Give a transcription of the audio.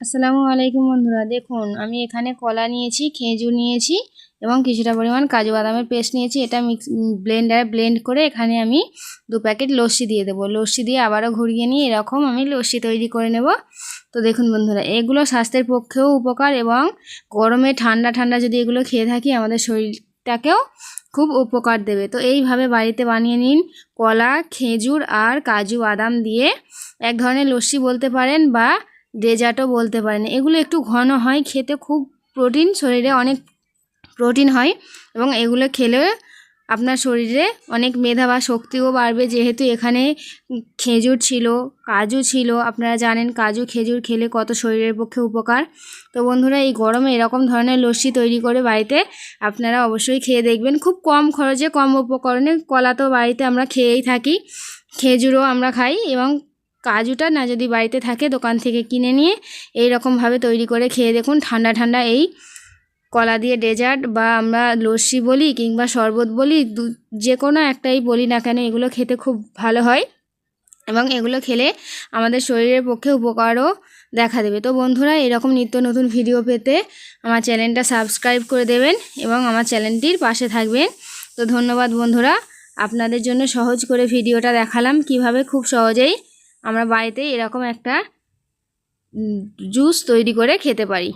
আসসালামু আলাইকুম বন্ধুরা। দেখুন, আমি এখানে কলা নিয়েছি, খেজুর নিয়েছি এবং কিছুটা পরিমাণ কাজু বাদামের পেস্ট নিয়েছি। এটা মিক্স ব্লেন্ডারে ব্লেন্ড করে এখানে আমি দু প্যাকেট লস্যি দিয়ে দেবো। লস্যি দিয়ে আবারও ঘুরিয়ে নিয়ে এরকম আমি লস্যি তৈরি করে নেব। তো দেখুন বন্ধুরা, এগুলো স্বাস্থ্যের পক্ষেও উপকার এবং গরমে ঠান্ডা ঠান্ডা যদি এগুলো খেয়ে থাকি আমাদের শরীরটাকেও খুব উপকার দেবে। তো এইভাবে বাড়িতে বানিয়ে নিন কলা, খেজুর আর কাজু বাদাম দিয়ে। এক ধরনের লস্যি বলতে পারেন বা ডেজার্টও বলতে পারেন। এগুলো একটু ঘন হয়, খেতে খুব প্রোটিন শরীরে অনেক প্রোটিন হয় এবং এগুলো খেলে আপনার শরীরে অনেক মেধা বা শক্তিও বাড়বে। যেহেতু এখানে খেজুর ছিল, কাজু ছিল, আপনারা জানেন কাজু, খেজুর খেলে কত শরীরের পক্ষে উপকার। তো বন্ধুরা, এই গরমে এরকম ধরনের লস্যি তৈরি করে বাড়িতে আপনারা অবশ্যই খেয়ে দেখবেন। খুব কম খরচে, কম উপকরণে কলা তো বাড়িতে আমরা খেয়েই থাকি। খেজুরও আমরা খাই এবং কাজুটা না যদি বাড়িতে থাকে দোকান থেকে কিনে নিয়ে এই রকমভাবে তৈরি করে খেয়ে দেখুন। ঠান্ডা ঠান্ডা এই কলা দিয়ে ডেজার্ট বা আমরা লস্যি বলি কিংবা শরবত বলি যে কোনো একটাই বলি না কেন এগুলো খেতে খুব ভালো হয় এবং এগুলো খেলে আমাদের শরীরের পক্ষে উপকারও দেখা দেবে। তো বন্ধুরা, এরকম নিত্য নতুন ভিডিও পেতে আমার চ্যানেলটা সাবস্ক্রাইব করে দেবেন এবং আমার চ্যানেলটির পাশে থাকবেন। তো ধন্যবাদ বন্ধুরা, আপনাদের জন্য সহজ করে ভিডিওটা দেখালাম। কীভাবে? খুব সহজেই আমরা বাড়িতে এরকম একটা জুস তৈরি করে খেতে পারি।